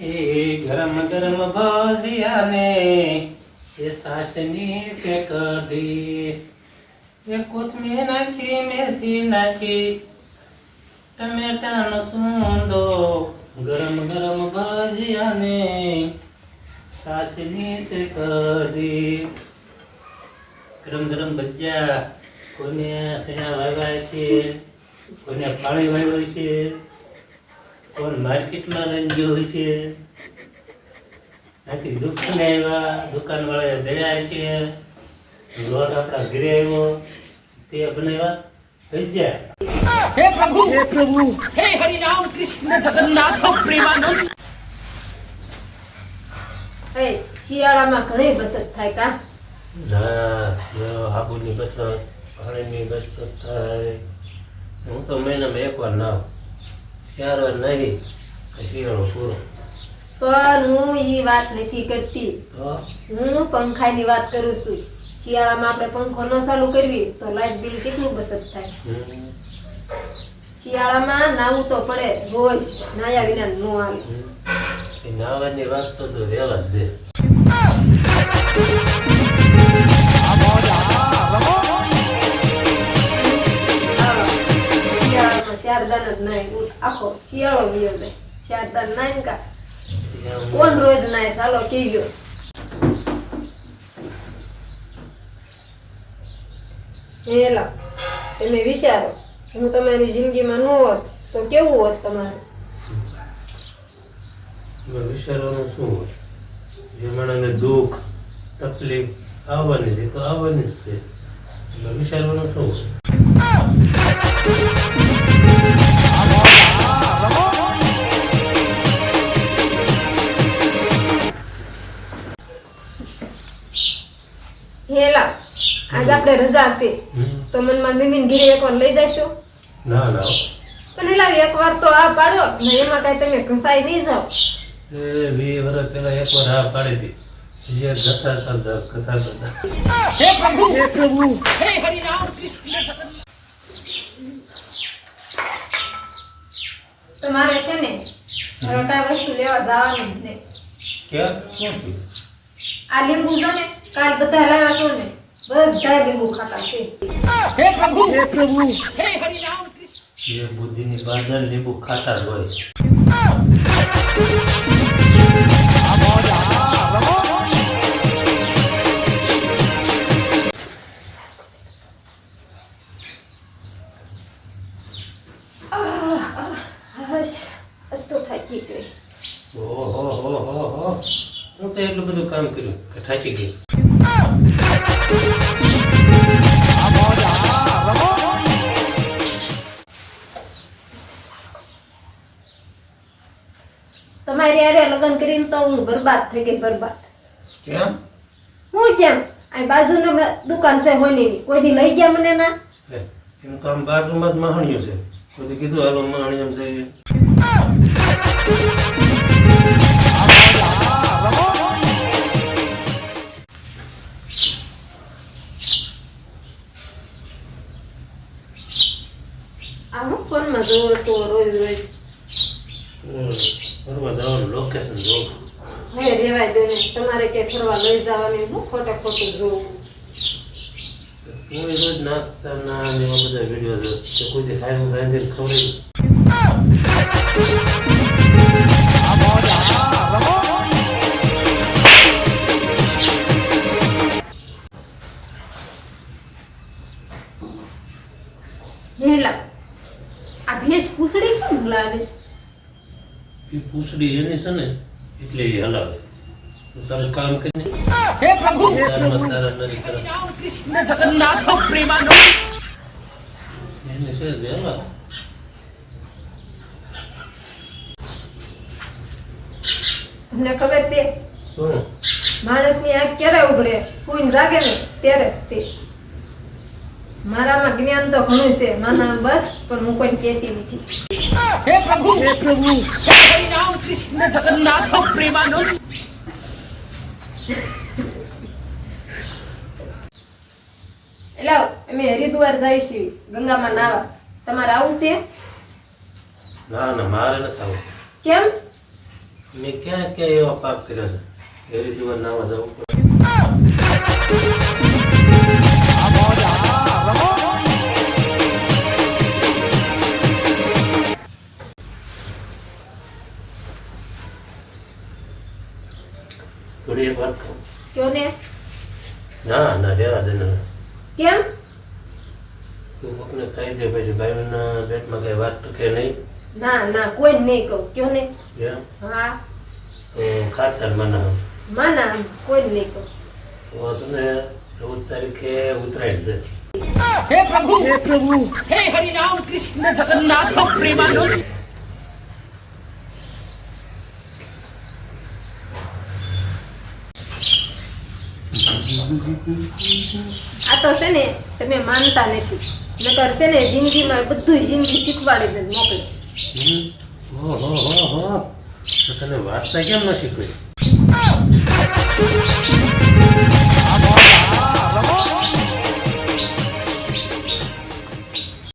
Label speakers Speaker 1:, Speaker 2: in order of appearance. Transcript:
Speaker 1: એ ગરમ ગરમ ભજીયાને એ સાસની સે કઢી એ કોથમીર નાખી, મેથી નાખી. ટમેટાનો સૂંદો ગરમ ગરમ ભજીયાને સાસની સે કઢી ગરમ ગરમ ભજીયા કોને સણા વાવ્યા છે? કોને પાણી વાવ્યું છે? કોણ માર્કેટમાં લઈને ગયો હોય છે. આથી દુકાને આવ્યા દુકાન વાળા દળ્યા છે. લોટ આપણા ઘરે આવ્યો. તે બનાવ્યા. ભજીયા
Speaker 2: એ શિયાળામાં ઘણી બચત થાય કા?
Speaker 1: ના જો આબુની બચત પાણીની બચત થાય. હું તો મહિનામાં એકવાર નાવ ચાર નહીં શિયાળો પૂરો.
Speaker 2: પણ હું એ વાત નથી કરતી. હું પંખાની વાત કરું છું. શિયાળામાં આપણે પંખો ન ચાલુ કરવી તો લાઇટ બિલ કેટલું બચત થાય? શિયાળામાં નાવું તો પડે રોજ નાયા વિના નો આવે.
Speaker 1: નાવાની વાત તો વેલા જ દે.
Speaker 2: શિયાળો વયો જાય શારદાન નાય ને કા કોણ રોજ નાય સાલો કીજો. હેલા તમે વિચારો, હું તમારી જિંદગીમાં ન હોત, તો કેવું હોત તમારું?
Speaker 1: વિચારવાનું શું હોય? જે માણસને દુઃખ, તકલીફ આવવાની છે તો આવવાની જ છે. વિચારવાનું શું હોય?
Speaker 2: આજ આપણે રજા છે. તો મને મારી મમ્મીને ઘરે એકવાર લઈ જશો?
Speaker 1: ના ના.
Speaker 2: પણ એલા એકવાર તો આ પાડો ને એમાં કાંઈ તમે ઘસાઈ નહીં જાઓ.
Speaker 1: એ વીસ વર્ષ પહેલા એકવાર આ પાડી હતી. જે ઘસા કરતા કથા કરતા
Speaker 2: તમારે છે ને હવે કાંઈ વસ્તુ લેવા જવાનું જ નહીં.
Speaker 1: કેમ? શું થયું?
Speaker 2: આ લીંબુ જો ને કાલ બધા લાવ્યા છો ને બધા લીંબુ ખાતા છે
Speaker 1: ઓહો હો હો હો હું તો એટલું બધું કામ કર્યું કે થાકી ગઈ
Speaker 2: તમારી અરે લગ્ન કરીને તો હું બરબાદ થઈ ગઈ બરબાદ.
Speaker 1: કેમ?
Speaker 2: હું કેમ? આ બાજુનો દુકાન છે હોની કોઈ દી લઈ ગયા મને ના?
Speaker 1: એનું કામ બાજુમાં જ મહાણિયું છે. કોઈ કીધું હાલો મહાણિયમ જઈએ
Speaker 2: આ હું ફોનમાં જોવો તો રોજ રોજ.
Speaker 1: ફરવા જવાનું લોકેશન જોઉં
Speaker 2: હવે રેવાય દો તમારે ક્યાંય ફરવા લઈ જવાની હું ખોટે ખોટું જોઉં.
Speaker 1: હું એ રોજ નાસ્તાના ને એવા બધા વીડિયો જોઉં. કોઈ ખાઈને રાંધીને ખવડાવી. એ પૂછડી એની છે ને એટલે એ હલાવે. તારું કામ કરીને તારમાં તારા નરી કરે. એને છે જ હલાવે.
Speaker 2: તમને ખબર છે?
Speaker 1: શું?
Speaker 2: માણસની આંખ ક્યારે ઉઘડે કોઈ જાગે ને ત્યારે જ તે. મારામાં જ્ઞાન તો ઘણું છે. માના બસ પણ હું કોઈ કહેતી નથી. એટલે અમે હરિદ્વાર જઈશું ગંગામાં નાવા. તમારે આવું છે?
Speaker 1: ના ના મારે નથી આવું.
Speaker 2: કેમ?
Speaker 1: મેં ક્યાં ક્યાં એવા પાપ કર્યા છે? હરિદ્વાર નાવા જવું થોડી એક વાત કહું
Speaker 2: કયો ના
Speaker 1: ના રહેવા દે ના.
Speaker 2: કેમ?
Speaker 1: તું કોકને કહી દે પછી ભાઈઓના પેટમાં કઈ વાત ટકે નહીં?
Speaker 2: ના ના કોઈ નહીં કહું. કયો ને હા.
Speaker 1: તો ખાતર મના
Speaker 2: મના કોઈ નહીં કહું.
Speaker 1: ચૌદ તારીખે ઉત્તરાયણ છે.
Speaker 3: હે પ્રભુ હે પ્રભુ હે હરિ કૃષ્ણ જગન્નાથ પ્રેમાનંદ.
Speaker 2: આ તો છે ને તમે માનતા નથી. નકર છે ને જિંદગીમાં બધું જિંદગી શીખવાડી દે મોકલે.
Speaker 1: તને વાર્તા કેમ નથી કોઈ?